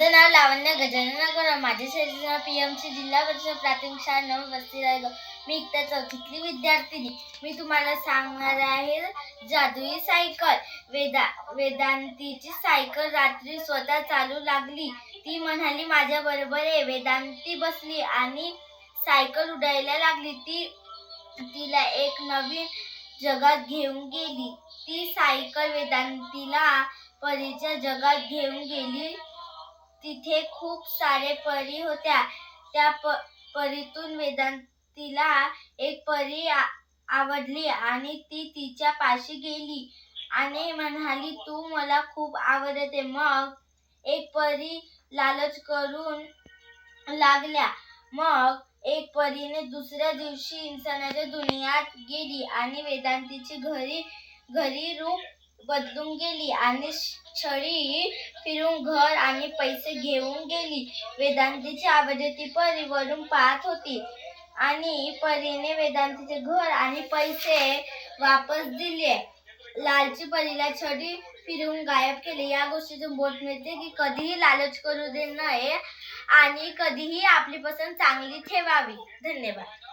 माझं नाव लावण्य गजानन गोरा माझ्या शरीर पी एमची जिल्हा परिषद प्राथमिक शाळा नऊ वस्ती रायगाव मी इयत्ता चौथीतली विद्यार्थिनी. मी तुम्हाला सांगणार आहे जादुई सायकल. वेदा वेदांतीची सायकल रात्री स्वतः चालू लागली. ती म्हणाली माझ्या बरोबर आहे. वेदांती बसली आणि सायकल उडायला लागली. ती तिला एक नवीन जगात घेऊन गेली. ती सायकल वेदांतीला परीच्या जगात घेऊन गेली. तिथे खूप सारे परी होत्या. त्या प परीतून वेदांतीला एक परी आ- आवडली आणि ती तिच्या पाशी गेली आणि म्हणाली तू मला खूप आवडते. मग एक परी लालच करून लागल्या. मग एक परीने दुसऱ्या दिवशी इंसानाच्या दुनियात गेली आणि वेदांतीची घरी घरी रूप बदलून गेली आणि छडी फिरून घर आणि पैसे घेऊन गेली. वेदांतीची आवडती परी वरून पाहत होती. आणि परीने वेदांतीचे घर आणि पैसे वापस दिले. लालची परीला छडी फिरून गायब केले. या गोष्टीतून बोट मिळते की कधीही लालच करू दे नये आणि कधीही आपली पसंत चांगली ठेवावी. धन्यवाद.